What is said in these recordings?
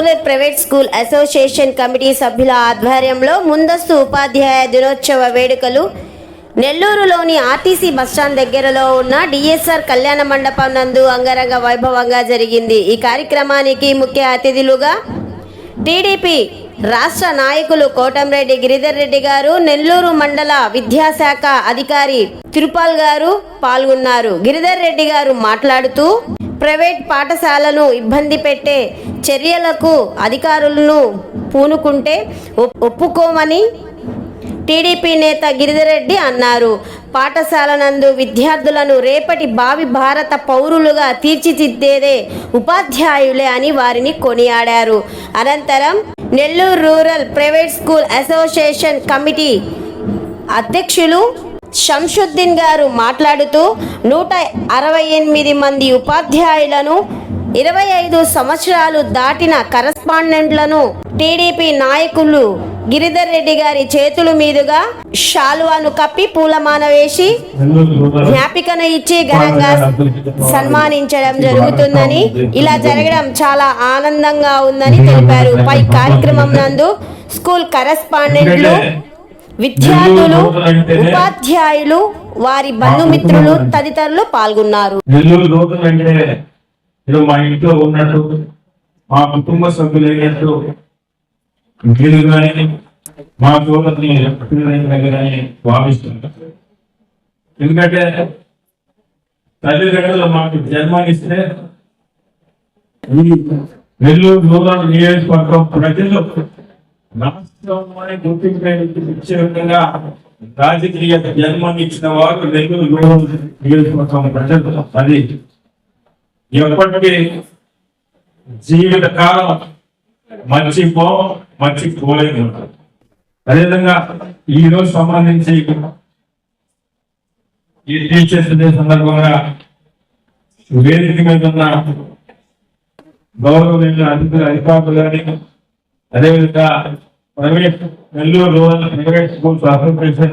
Rural private school association committee సభ్యుల ఆధ్వర్యంలో ముందస్తు ఉపాధ్యాయ దినోత్సవ వేడుకలు. నెల్లూరులోని ఆర్టీసీ బస్టాండ్ దగ్గరలో ఉన్న డిఎస్ఆర్ కళ్యాణ మండపం నందు అంగరంగ వైభవంగా జరిగింది. ఈ కార్యక్రమానికి ముఖ్య అతిథులుగా టీడీపీ రాష్ట్ర నాయకులు కోటంరెడ్డి గిరిధర్ రెడ్డి గారు నెల్లూరు మండల విద్యాశాఖ అధికారి తిరుపాల్ గారు పాల్గొన్నారు. గిరిధర్ రెడ్డి గారు మాట్లాడుతూ ప్రైవేట్ పాఠశాలను ఇబ్బంది పెట్టే చర్యలకు అధికారులను పూనుకుంటే ఒప్- ఒప్పుకోమని టీడీపీ నేత గిరిధరెడ్డి అన్నారు. పాఠశాల నందు విద్యార్థులను రేపటి భావి భారత పౌరులుగా తీర్చిదిద్దేదే ఉపాధ్యాయులే అని వారిని కొనియాడారు. అనంతరం Nellore rural private school association committee అధ్యక్షులు శంషుద్దీన్ గారు మాట్లాడుతూ నూట అరవై ఎనిమిది మంది ఉపాధ్యాయులను ఇరవై ఐదు సంవత్సరాలు దాటిన కరస్పాండెంట్లను టీడీపీ నాయకులు గిరిధర్ రెడ్డి గారి చేతుల మీదుగా షాలువాను కప్పి పూలమాన వేసి జ్ఞాపికను ఇచ్చి ఘనంగా సన్మానించడం జరుగుతుందని ఇలా జరగడం చాలా ఆనందంగా ఉందని తెలిపారు. పై కార్యక్రమం నందు స్కూల్ కరస్పాండెంట్లు విద్యార్థులు ఉపాధ్యాయులు వారి బంధుమిత్రులు తదితరులు పాల్గొన్నారు. నెల్లూరు రోజులు అంటే మా ఇంట్లో ఉన్నట్టు మా కుటుంబ సభ్యులైనట్టు మీరు కానీ మా సోదరుని పిల్లలైన భావిస్తున్నారు. ఎందుకంటే తల్లిదండ్రులు మాకు జన్మనిస్తే ఈ నెల్లూరు రూరల్ నియోజకవర్గం ప్రజలు రాష్ట్రంలోనే గుర్తింపు ఇచ్చే విధంగా రాజకీయ జన్మనిచ్చిన వారు నెల్లూరు నియోజకవర్గం ప్రజలు అది ఎప్పటికీ జీవిత కాలం మర్చిపో మర్చిపోలేదు అదేవిధంగా ఈ రోజు సంబంధించి ఈ టీచర్స్ డే సందర్భంగా వేదిక మీద ఉన్న గౌరవ అధికారులు అధికారులు కానీ అదేవిధంగా private Nellore rural private schools association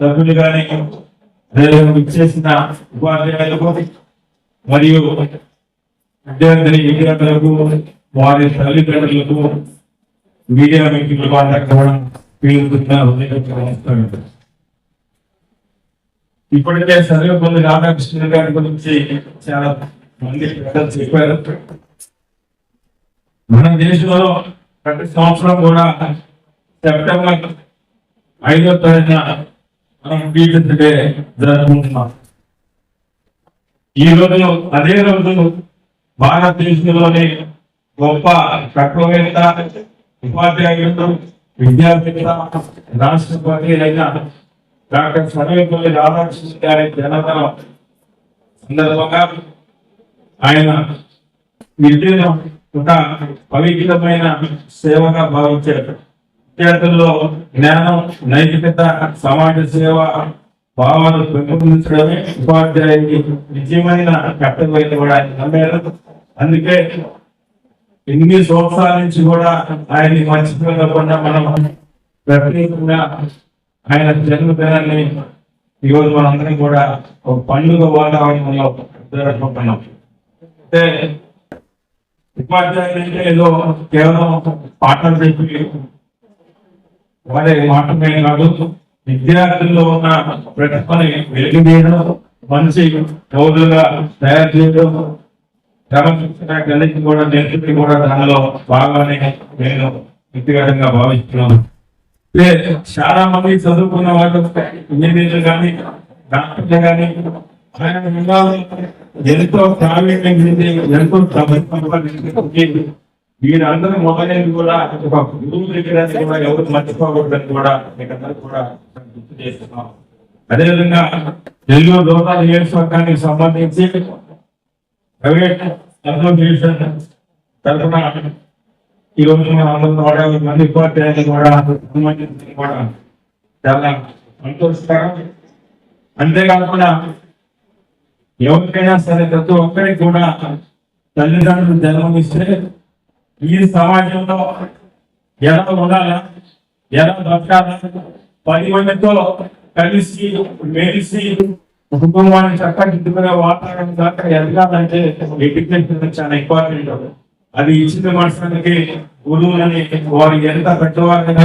సభ్యులు కానీ ఇచ్చేసిన ఉపాధ్యాయులకు మరియు విద్యార్థి విద్యార్థులకు వారి తల్లిదండ్రులకు మీడియా మీటింగ్లు కాంటాక్ట్ అవ్వడం పేరుతున్న హృదయపూర్వక నమస్కారాలు. ఇప్పటికే సర్వేపల్లి రాధాకృష్ణ గారి గురించి చాలా మంది చెప్పారు మన దేశంలో ప్రతి సంవత్సరం కూడా సెప్టెంబర్ ఐదో తారీఖున మనం టీచర్స్ డే జరుపుకుంటున్నాం. ఈ రోజు అదే రోజు భారతదేశంలోని గొప్ప తత్వవేత్త ఉపాధ్యాయుడు విద్యావేత్త రాష్ట్రపతి అయిన డాక్టర్ సర్వేపల్లి రాధాకృష్ణ గారి జన్మదినం సందర్భంగా ఆయన విద్యను ఒక పవిత్రమైన సేవగా భావించారు. విద్యార్థుల్లో జ్ఞానం నైతికత సమాజ సేవ భావాలు పెంపొందించడమే ఉపాధ్యాయునికి నిజమైన కర్తవ్యం కూడా ఆయన నమ్మారు. అందుకే ఎన్ని సంవత్సరాల నుంచి కూడా ఆయన్ని మర్చిపోకుండా మనం ప్రత్యేకంగా ఆయన జన్మదినాన్ని ఈరోజు మనందరం కూడా ఒక పండుగ వాతావరణంలో జరుపుకుంటున్నాం. అంటే ఉపాధ్యాయులు అంటే ఏదో కేవలం పాఠాలు చెప్పి వారే మాత్రమే కాదు. విద్యార్థుల్లో ఉన్న ప్రతిభని వెలిగితీయడం మంచి పౌరులుగా తయారు చేయడం క్రమశిక్షణ కలిసి కూడా నేర్చుకుని కూడా దానిలో బాగానే నేను వ్యక్తిగతంగా భావిస్తున్నాను. చాలా మంది చదువుకున్న వాళ్ళు ఇంజనీర్లు కానీ డాక్టర్లు కానీ ఆయన ఎంతో ప్రావీణ్యం చెంది ఎంతో సంపాదించి వీరందరూ మొదలైనది కూడా ఒక గురువు దగ్గర కూడా ఎవరు మర్చిపోకూడదని కూడా మీకందరూ కూడా గుర్తు చేస్తున్నాం. అదేవిధంగా తెలుగు లోకాల నియోజకవర్గానికి సంబంధించి ప్రైవేట్ అసోసియేషన్ తరఫున ఈ రోజు మన అందరం కూడా మంది ఉపాధ్యాయులు కూడా సంబంధించి కూడా చాలా సంతోషకరం. అంతేకాకుండా ఎవరికైనా సరే ప్రతి ఒక్కరికి కూడా తల్లిదండ్రులు జన్మనిస్తే ఈ సమాజంలో ఎలా ఉండాలా ఎలా బతకాలా పది మందితో కలిసి మెలిసి కుటుంబాన్ని చక్కదిద్దుకునే వాతావరణం దాకా ఎదగాలంటే ఎడ్యుకేషన్ చాలా ఇంపార్టెంట్ అది ఇచ్చిన మనుషులకి గురువులని వారు ఎంత పెద్దవారైనా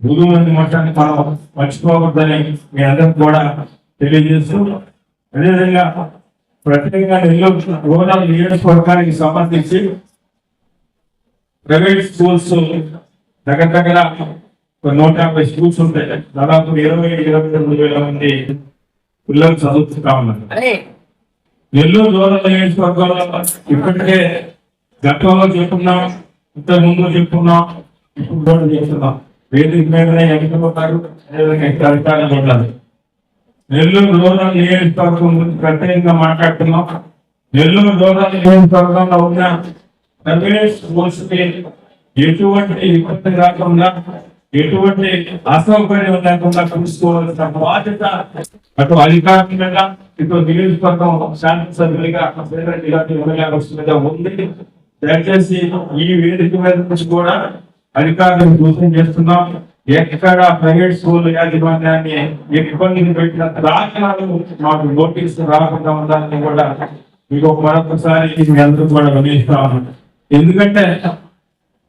గురువులని మఠాన్ని మనం మర్చిపోకూడదని మీ అందరికి కూడా తెలియజేస్తూ అదేవిధంగా ప్రత్యేకంగా నెల్లూరు రూరల్ నియోజకవర్గానికి సంబంధించి ప్రైవేట్ స్కూల్స్ దగ్గర దగ్గర నూట యాభై స్కూల్స్ ఉంటాయి. దాదాపు ఇరవై ఇరవై రెండు వేల మంది పిల్లలు చదువుతుంటా ఉన్నారు. నెల్లూరు రూరల్ నియోజకవర్గంలో ఇప్పటికే గతంలో చెప్పుకున్నాం ఇంతకు ముందు చెప్పుకున్నాం ఇప్పుడు కూడా చెప్తున్నాం. వేదిక మీదనే ఎన్నుకుంటారు అదేవిధంగా ఇక్కడ అధికారులు ఉండాలి నెల్లూరు రూరల్ నియోజకవర్గం గురించి ప్రత్యేకంగా మాట్లాడుతున్నాం. నెల్లూరు రూరల్ నియోజకవర్గంలో ఉన్న ప్రైవేట్ స్కూల్స్ ఎటువంటి ఇబ్బంది రాకుండా ఎటువంటి అసౌకర్యం లేకుండా చూసుకోవాల్సిన బాధ్యత అటు అధికారికంగా ఇటు నియోజకవర్గం శాంతి సభ్యులుగా ఉంది. దయచేసి ఈ వేదిక మీద నుంచి కూడా అధికారులను సూచన చేస్తున్నాం ఎక్కడ ప్రైవేట్ స్కూల్ యాజమాన్యాన్ని ఇబ్బందిని పెట్టిన దాఖలాలు మాకు నోటీస్ రాకుండా ఉండాలని కూడా మీకు మరొకసారి మీ అందరూ కూడా గమనిస్తాము ఎందుకంటే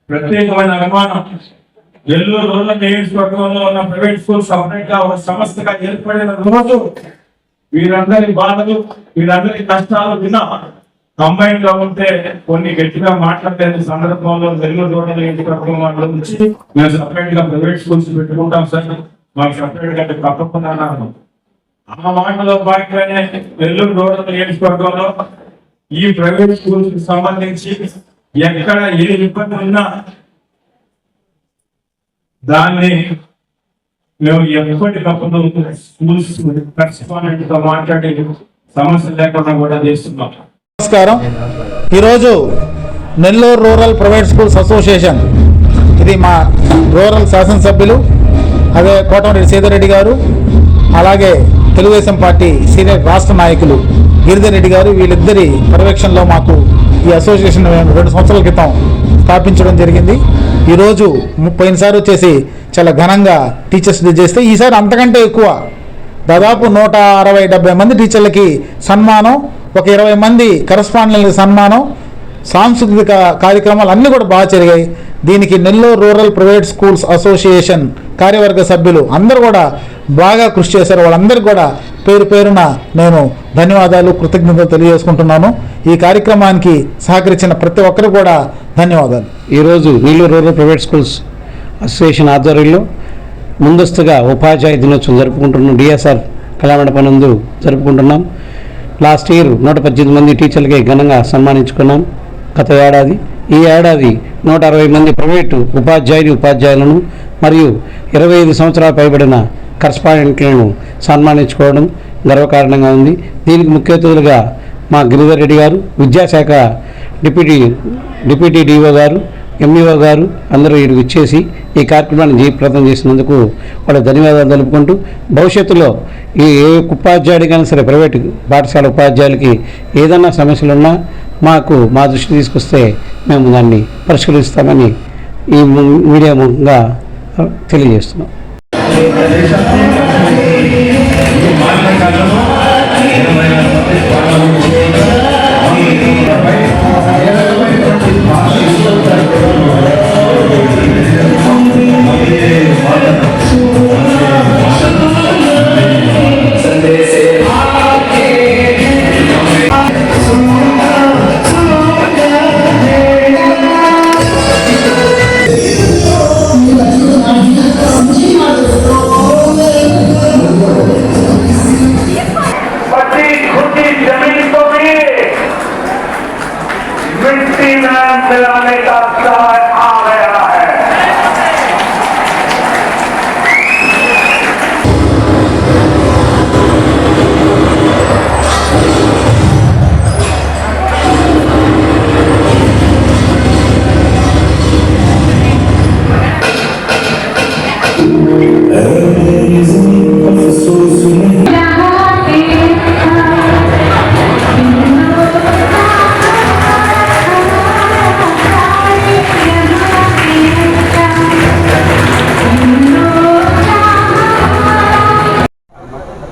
ప్రత్యేకమైన అనుమానం నెల్లూరు రూరల్ నియోజకవర్గంలో ఉన్న ప్రైవేట్ స్కూల్ సపరేట్గా ఒక సంస్థగా ఏర్పడిన రోజు వీరందరి బాధలు వీరందరి కష్టాలు విన్నా కంబైన్గా ఉంటే కొన్ని గట్టిగా మాట్లాడలేని సందర్భంలో నెల్లూరు రూరల్ నియోజకవర్గం వాళ్ళ నుంచి మేము సపరేట్గా ప్రైవేట్ స్కూల్స్ పెట్టుకుంటాం సార్. మాకు సపరేట్గా తప్పకుండా అన్నారు. ఆ మాటలో భాగంగానే వెల్లూరు రూరల్ నియోజకవర్గంలో ఈ ప్రైవేట్ స్కూల్స్కి సంబంధించి ఎక్కడ ఏ ఇబ్బంది ఉన్నా దాన్ని మేము ఎప్పటికప్పుడు స్కూల్స్ కరెస్పాండెంట్తో మాట్లాడి సమస్య లేకుండా కూడా చేస్తున్నాం. నమస్కారం. ఈరోజు Nellore rural private schools association ఇది మా రూరల్ శాసనసభ్యులు అదే కోటమిరెడ్డి సీతారెడ్డి గారు అలాగే తెలుగుదేశం పార్టీ సీనియర్ రాష్ట్ర నాయకులు గిరిధర్ రెడ్డి గారు వీళ్ళిద్దరి పర్యవేక్షణలో మాకు ఈ అసోసియేషన్ మేము రెండు సంవత్సరాల క్రితం స్థాపించడం జరిగింది. ఈరోజు పోయినసారి వచ్చేసి చాలా ఘనంగా టీచర్స్ డే చేస్తే ఈసారి అంతకంటే ఎక్కువ దాదాపు నూట అరవై డెబ్బై మంది టీచర్లకి సన్మానం ఒక ఇరవై మంది కరస్పాండెంట్లకు సన్మానం సాంస్కృతిక కార్యక్రమాలు అన్నీ కూడా బాగా జరిగాయి. దీనికి Nellore rural private schools association కార్యవర్గ సభ్యులు అందరూ కూడా బాగా కృషి చేశారు. వాళ్ళందరికీ కూడా పేరు పేరున నేను ధన్యవాదాలు కృతజ్ఞతలు తెలియజేసుకుంటున్నాను. ఈ కార్యక్రమానికి సహకరించిన ప్రతి ఒక్కరు కూడా ధన్యవాదాలు. ఈరోజు Nellore rural private schools association ఆధ్వర్యంలో ముందస్తుగా ఉపాధ్యాయ దినోత్సవం జరుపుకుంటున్నాం. డిఎస్ఆర్ కళామండపనందు జరుపుకుంటున్నాం. లాస్ట్ ఇయర్ నూట పద్దెనిమిది మంది టీచర్లకి ఘనంగా సన్మానించుకున్నాం. గత ఏడాది ఈ ఏడాది నూట అరవై మంది ప్రైవేటు ఉపాధ్యాయుని ఉపాధ్యాయులను మరియు ఇరవై ఐదు సంవత్సరాలు పైబడిన కరస్పాండెంట్లను సన్మానించుకోవడం గర్వకారణంగా ఉంది. దీనికి ముఖ్య అతిథులుగా మా గిరిధర్ రెడ్డి గారు విద్యాశాఖ deputy deputy DO garu MEO garu అందరూ ఇక్కడికి వచ్చేసి ఈ కార్యక్రమాన్ని జయప్రదం చేసినందుకు వాళ్ళ ధన్యవాదాలు తెలుపుకుంటూ భవిష్యత్తులో ఈ ఏ ఉపాధ్యాయుడికైనా సరే ప్రైవేటు పాఠశాల ఉపాధ్యాయులకి ఏదైనా సమస్యలు ఉన్నా మాకు మా దృష్టి తీసుకొస్తే మేము దాన్ని పరిష్కరిస్తామని ఈ మీడియా ముఖంగా తెలియజేస్తున్నాం.